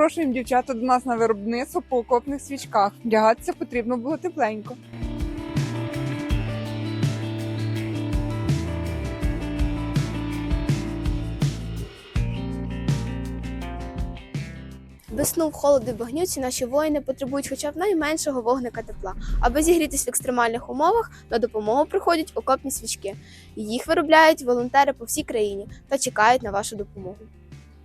запрошуємо дівчата до нас на виробництво по окопних свічках. Вдягатися потрібно було тепленько. Весну в холоду і багнюці наші воїни потребують хоча б найменшого вогника тепла. Аби зігрітись в екстремальних умовах, на допомогу приходять окопні свічки. Їх виробляють волонтери по всій країні та чекають на вашу допомогу.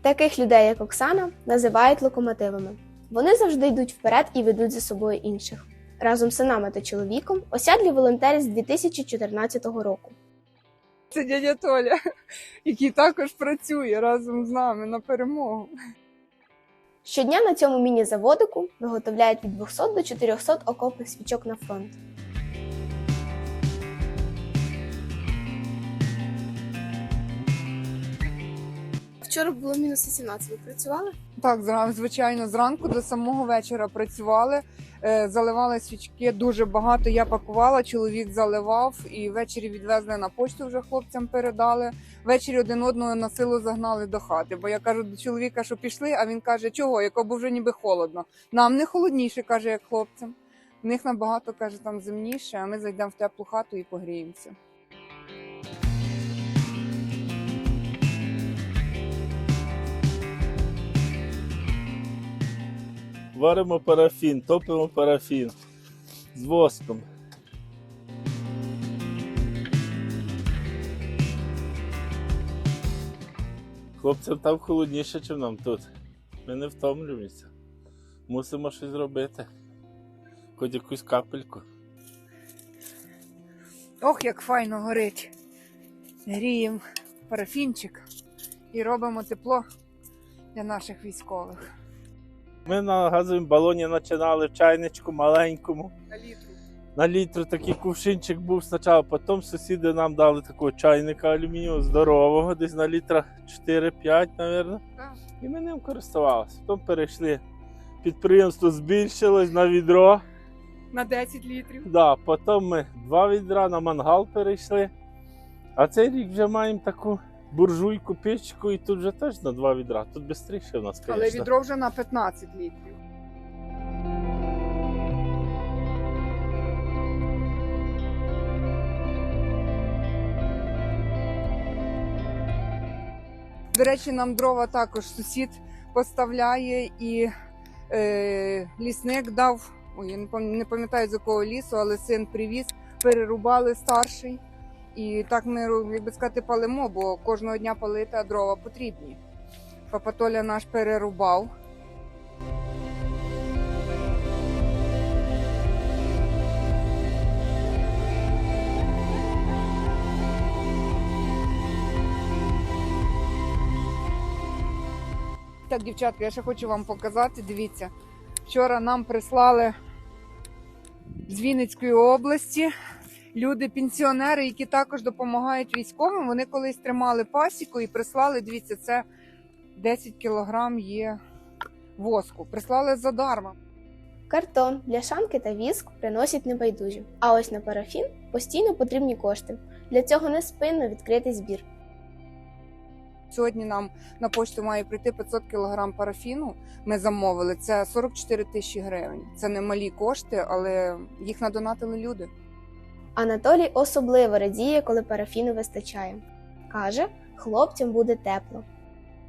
Таких людей, як Оксана, називають локомотивами. Вони завжди йдуть вперед і ведуть за собою інших. Разом з синами та чоловіком осядлі волонтери з 2014 року. Це дядя Толя, який також працює разом з нами на перемогу. Щодня на цьому міні-заводику виготовляють від 200 до 400 окопних свічок на фронт. Вчора було мінус 18. Ви працювали? Так, звичайно, зранку до самого вечора працювали, е, заливали свічки дуже багато. Я пакувала, чоловік заливав і ввечері відвезли на почту. Вже хлопцям передали. Ввечері один одного на силу загнали до хати. Бо я кажу до чоловіка, що пішли, а він каже, чого, якого вже ніби холодно. Нам не холодніше, каже, як хлопцям. В них набагато каже там зимніше, а ми зайдемо в теплу хату і погріємося. Варимо парафін, топимо парафін з воском. Хлопцям там холодніше, ніж нам тут. Ми не втомлюємося. Мусимо щось зробити. Хоч якусь капельку. Ох, як файно горить. Гріємо парафінчик і робимо тепло для наших військових. Ми на газовому балоні починали в чайничку маленькому. На літру. На літру такий кувшинчик був спочатку, потім сусіди нам дали такого чайника алюмінієвого здорового, десь на літра 4-5, мабуть. І ми ним користувалися. Потім перейшли. Підприємство збільшилось на відро. На 10 літрів. Да, потім ми два відра на мангал перейшли. А цей рік вже маємо таку буржуйку, печку, і тут вже теж на два відра. Тут швидше в нас, звісно. Але відро вже на 15 літрів. До речі, нам дрова також сусід поставляє і е, лісник дав. Ой, я не пам- не пам'ятаю з якого лісу, але син привіз, перерубали старший. І так ми, як би сказати, палимо, бо кожного дня палити, а дрова потрібні. Папа Толя наш перерубав. Так, дівчатка, я ще хочу вам показати. Дивіться, вчора нам прислали з Вінницької області люди, пенсіонери, які також допомагають військовим. Вони колись тримали пасіку і прислали. Дивіться, це 10 кілограм є воску. Прислали задарма. Картон, бляшанки та віск приносять небайдужі. А ось на парафін постійно потрібні кошти. Для цього неспинно відкритий збір. Сьогодні нам на пошту має прийти 500 кілограм парафіну. Ми замовили. Це 44 тисячі гривень. Це не малі кошти, але їх надонатили люди. Анатолій особливо радіє, коли парафіну вистачає. Каже, хлопцям буде тепло.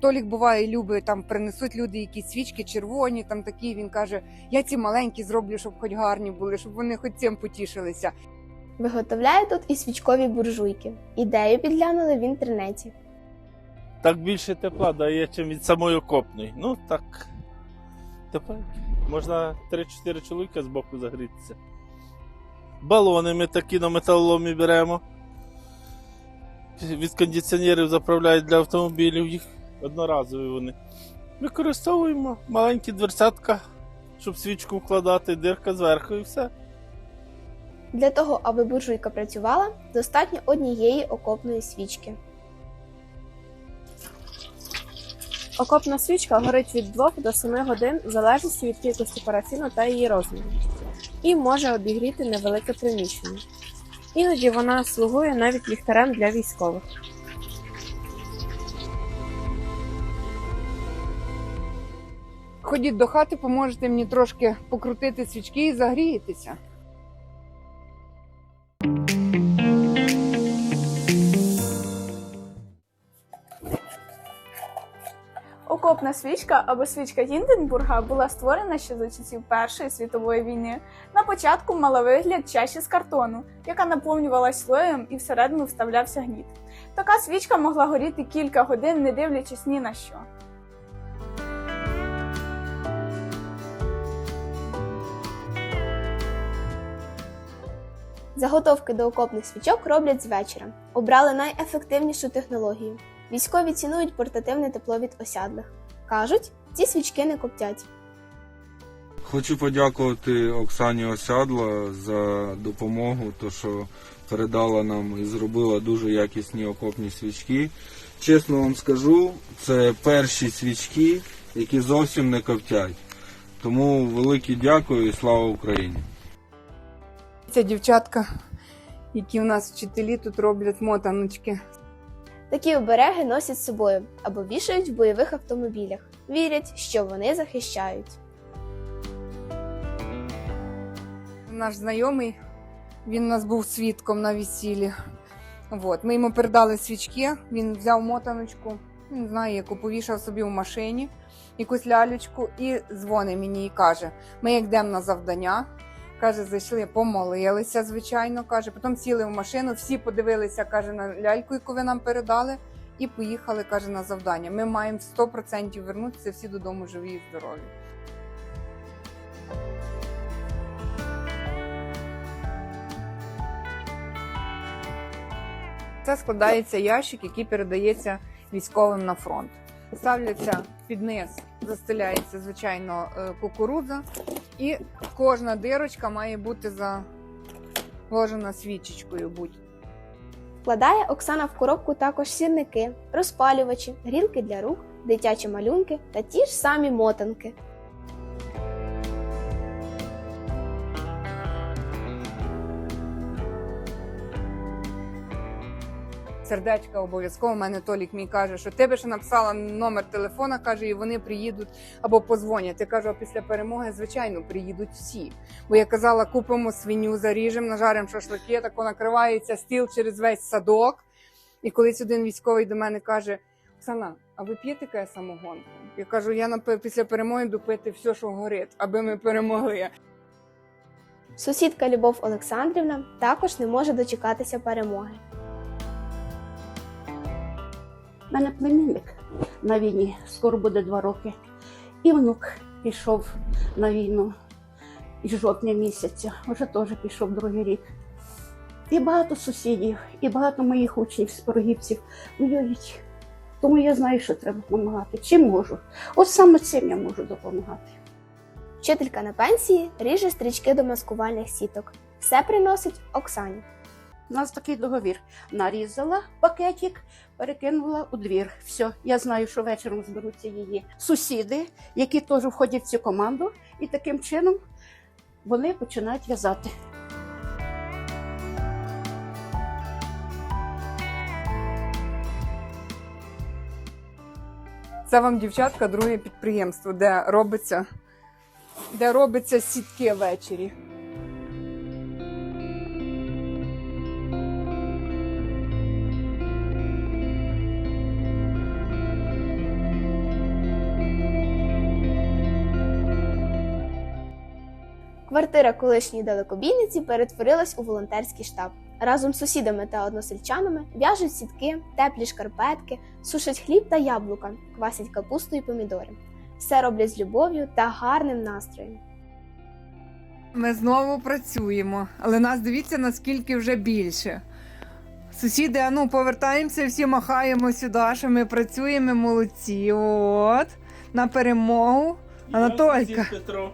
Толік буває любить, там принесуть люди якісь свічки червоні, там такі. Він каже: я ці маленькі зроблю, щоб хоч гарні були, щоб вони хоч цим потішилися. Виготовляє тут і свічкові буржуйки. Ідею підглянули в інтернеті. Так більше тепла дає, ніж від самої окопної. Ну так. Тепер можна 3-4 чоловіка з боку загрітися. Балони ми такі на металоломі беремо. Від кондиціонерів заправляють для автомобілів їх одноразові вони. Використовуємо маленькі дверцятка, щоб свічку вкладати, дирка зверху і все. Для того, аби буржуйка працювала, достатньо однієї окопної свічки. Окопна свічка горить від 2 до 7 годин в залежності від кількості парафіну та її розміру, і може обігріти невелике приміщення. Іноді вона слугує навіть ліхтарем для військових. Ходіть до хати, поможете мені трошки покрутити свічки і загрієтеся. Окопна свічка або свічка Гінденбурга була створена ще за часів Першої світової війни. На початку мала вигляд чаші з картону, яка наповнювалась слоєм і всередину вставлявся гніт. Така свічка могла горіти кілька годин, не дивлячись ні на що. Заготовки до окопних свічок роблять з вечора. Обрали найефективнішу технологію. Військові цінують портативне тепло від осядлих. Кажуть, ці свічки не коптять. Хочу подякувати Оксані Осядла за допомогу, то що передала нам і зробила дуже якісні окопні свічки. Чесно вам скажу, це перші свічки, які зовсім не коптять. Тому велике дякую і слава Україні! Це дівчатка, які в нас вчителі тут роблять мотаночки. Такі обереги носять з собою або вішають в бойових автомобілях. Вірять, що вони захищають. Наш знайомий, він у нас був свідком на весіллі. От. Ми йому передали свічки, він взяв мотаночку, не знаю, яку повішав собі в машині, якусь лялечку, і дзвонить мені і каже: ми як йдемо на завдання. Каже, зайшли, помолилися, звичайно. Каже, потім сіли в машину, всі подивилися, каже, на ляльку, яку ви нам передали, і поїхали, каже, на завдання. Ми маємо 100% вернутися всі додому живі і здорові. Це складається ящик, який передається військовим на фронт. Ставляться під низ, застеляється звичайно е, кукурудза, і кожна дирочка має бути заложена свічечкою. Будь Вкладає Оксана в коробку також сірники, розпалювачі, грілки для рук, дитячі малюнки та ті ж самі мотанки. Сердечка обов'язково. У мене Толік мій каже, що ти би ще написала номер телефона, каже, і вони приїдуть або позвонять. Я кажу, а після перемоги, звичайно, приїдуть всі. Бо я казала, купимо свиню, заріжемо, нажаримо шашлики, тако накривається стіл через весь садок. І колись один військовий до мене каже: Оксана, а ви п'єте каже самогонку? Я кажу, я після перемоги буду пити все, що горить, аби ми перемогли. Сусідка Любов Олександрівна також не може дочекатися перемоги. У мене племінник на війні, скоро буде два роки. І внук пішов на війну із жовтня місяця, вже теж пішов другий рік. І багато сусідів, і багато моїх учнів з порогівців воюють. Тому я знаю, що треба допомагати. Чим можу? От саме цим я можу допомагати. Вчителька на пенсії ріже стрічки до маскувальних сіток. Все приносить Оксані. У нас такий договір. Нарізала пакетик, перекинула у двір. Все, я знаю, що вечором зберуться її сусіди, які теж входять в цю команду, і таким чином вони починають в'язати. Це вам, дівчатка, друге підприємство, де робиться, де робиться сітки ввечері. Квартира колишньої далекобійниці перетворилась у волонтерський штаб. Разом з сусідами та односельчанами в'яжуть сітки, теплі шкарпетки, сушать хліб та яблука, квасять капусту і помідори. Все роблять з любов'ю та гарним настроєм. Ми знову працюємо, але нас дивіться, наскільки вже більше. Сусіди, а ну повертаємося, всі махаємо сюди, що ми працюємо, молодці. От, на перемогу. Анатолька. Петро.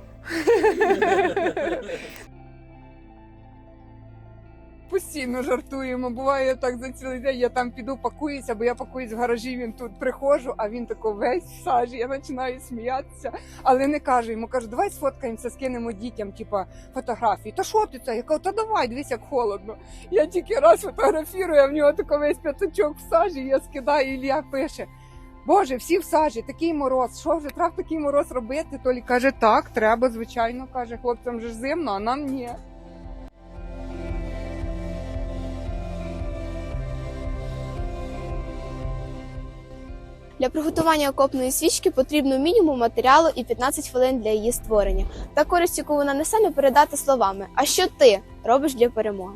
Постійно жартуємо. Буває так за цілий день. Я там піду пакуюся, бо я пакуюсь в гаражі. Він тут приходжу, а він тако весь в сажі. Я починаю сміятися, але не кажу йому. Кажу, давай сфоткаємося, скинемо дітям, типа фотографії. Та що ти це? Я кажу, та давай, дивись, як холодно. Я тільки раз фотографірую, а в нього тако весь п'ятачок в сажі. Я скидаю, Ілля пише. Боже, всі в сажі, такий мороз. Що вже треба такий мороз робити? Толі каже, так, треба, звичайно, каже, хлопцям же ж зимно, а нам ні. Для приготування окопної свічки потрібно мінімум матеріалу і 15 хвилин для її створення. Та користь, яку вона несе, не передати словами. А що ти робиш для перемоги?